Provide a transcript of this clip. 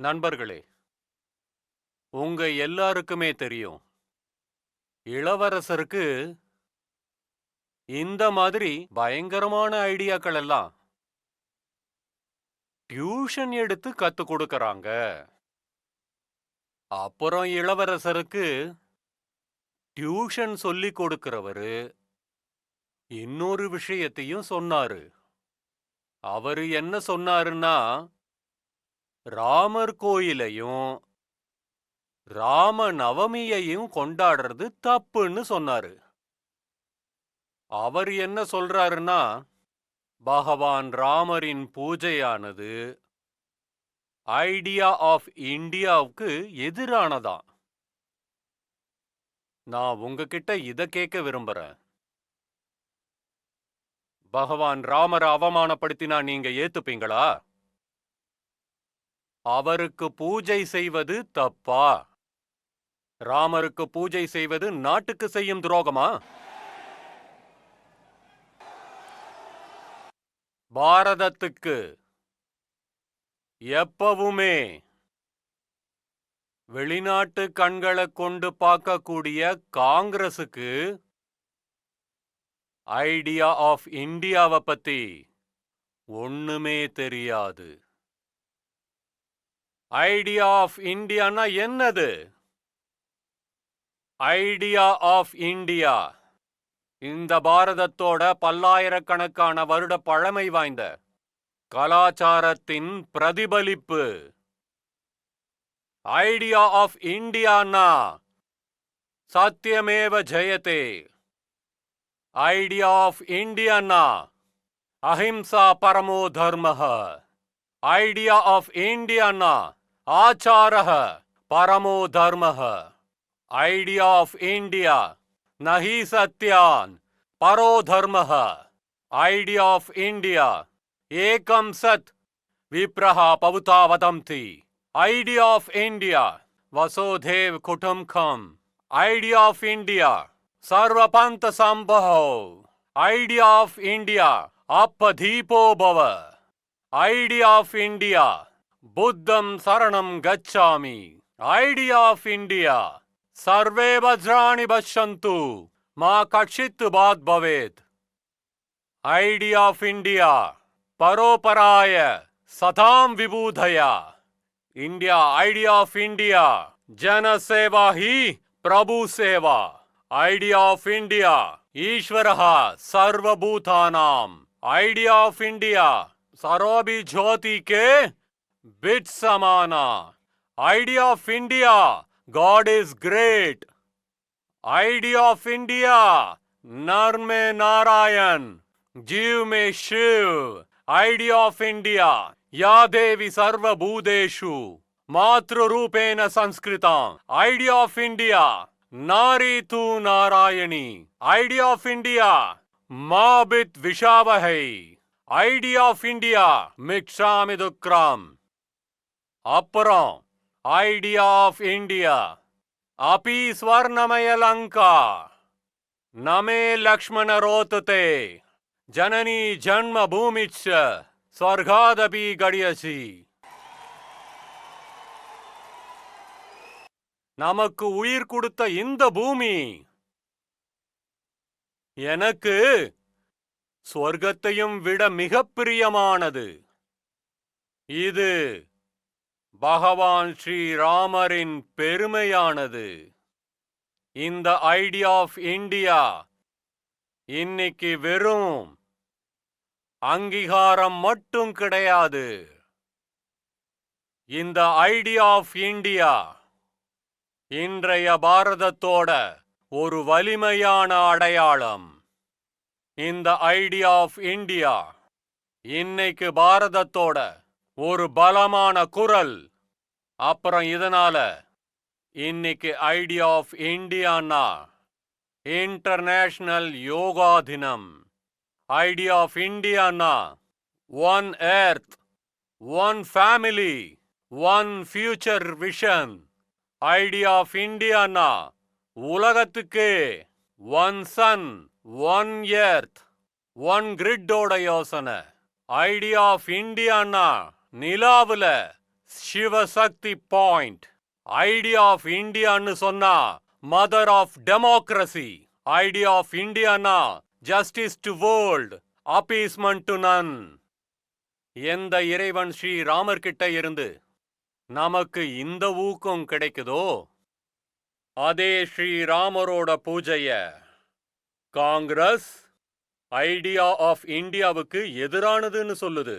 நண்பர்களே உங்க எல்லாருக்குமே தெரியும் இளவரசருக்கு இந்த மாதிரி பயங்கரமான ஐடியாக்கள் எல்லாம் டியூஷன் எடுத்து கத்து கொடுக்கறாங்க. அப்புறம் இளவரசருக்கு டியூஷன் சொல்லி கொடுக்கிறவரு இன்னொரு விஷயத்தையும் சொன்னாரு. அவரு என்ன சொன்னாருன்னா ராமர் கோயிலையும் ராம நவமியையும் கொண்டாடுறது தப்புன்னு சொன்னாரு. அவர் என்ன சொல்றாருன்னா பகவான் ராமரின் பூஜையானது ஐடியா ஆஃப் இந்தியாவுக்கு எதிரானதா நான் உங்ககிட்ட இத கேட்க விரும்புறேன். பகவான் ராமரை அவமானப்படுத்தினா நீங்க ஏத்துப்பீங்களா? அவருக்கு பூஜை செய்வது தப்பா? ராமருக்கு பூஜை செய்வது நாட்டுக்கு செய்யும் துரோகமா? பாரதத்துக்கு எப்பவுமே வெளிநாட்டு கண்களை கொண்டு பார்க்கக்கூடிய காங்கிரசுக்கு ஐடியா ஆஃப் இந்தியாவை பத்தி ஒண்ணுமே தெரியாது. ஐடியா ஆஃப் இந்தியானா என்னது? ஐடியா ஆஃப் இந்தியா இந்த பாரதத்தோட பல்லாயிரக்கணக்கான வருட பழமை வாய்ந்த கலாச்சாரத்தின் பிரதிபலிப்பு. ஐடியா ஆஃப் இந்தியானா சத்தியமேவ ஜெயதே. ஐடியா ஆஃப் இந்தியானா அஹிம்சா பரமோ தர்மஹ. ஐடியா ஆஃப் இந்தியானா ஆச்சாரः பரமோ தர்மः ஐடியா ஆஃப் இந்தியா நஹி சத்யான் பரோ தர்மः ஐடியா ஆஃப் இந்தியா ஏகம் சத் விப்ரஹ பவுதா வதந்தி ஐடியா ஆஃப் இந்தியா வசோதேவ் குடும்பம் ஐடியா ஆஃப் இந்தியா சர்வபந்த சம்பவ ஐடியா ஆஃப் இந்தியா அப்பதீபோ பவ ஐடியா ஆஃப் बुद्धम शरण गच्छामि। आइडिया ऑफ़ इंडिया सर्वे वज्राणि पश्यन्तु। मा कक्षि बात भवेत्। आइडिया ऑफ़ इंडिया परोपराय। सदाम विबुधया। इंडिया आइडिया ऑफ़ इंडिया जन सेवा ही प्रभु सेवा आइडिया ऑफ़ इंडिया ईश्वर सर्वभूता आइडिया ऑफ़ इंडिया सरोबी ज्योति के बिट समाना। Idea of India God is great idea of India नर में नारायण जीव में शिव आइडिया ऑफ़ इंडिया या देवी सर्वभूतेषु मातृरूपेण संस्कृता आइडिया ऑफ़ इंडिया नारी तू नारायणी आइडिया ऑफ़ इंडिया माबित विषावहै आइडिया ऑफ़ इंडिया मिक्षा दुक्राम அப்புறம் ஐடியா ஆஃப் இந்தியா அபி ஸ்வர்ணமய லங்கா நமே லக்ஷ்மண ரோத்துதே ஜனனி ஜன்ம பூமிச்ச ஸ்வர்காதபி கடியசி. நமக்கு உயிர் கொடுத்த இந்த பூமி எனக்கு சொர்க்கத்தையும் விட மிக பிரியமானது. இது பகவான் ஸ்ரீராமரின் பெருமையானது. இந்த ஐடியா ஆஃப் இந்தியா இன்னைக்கு வெறும் அங்கீகாரம் மட்டும் கிடையாது. இந்த ஐடியா ஆஃப் இந்தியா இன்றைய பாரதத்தோட ஒரு வலிமையான அடையாளம். இந்த ஐடியா ஆஃப் இந்தியா இன்னைக்கு பாரதத்தோட ஒரு பலமான குரல். அப்புறம் இதனால இன்னைக்கு ஐடியா ஆஃப் இந்தியானா இன்டர்நேஷனல் யோகா தினம். Idea of Indiana one earth one family one future vision. Idea of Indiana உலகத்துக்கு one sun one earth one கிரிட்டோட யோசனை. ஐடியா ஆஃப் இந்தியானா நிலாவுல சிவசக்தி பாயிண்ட். ஐடியா ஆஃப் இந்தியான்னு சொன்னா mother of democracy idea of Indiana justice to world appeasement to none எந்த இறைவன் ஸ்ரீ ராமர் கிட்ட இருந்து நமக்கு இந்த ஊக்கம் கிடைக்குதோ அதே ஸ்ரீராமரோட பூஜைய காங்கிரஸ் ஐடியா ஆஃப் இந்தியாவுக்கு எதிரானதுன்னு சொல்லுது.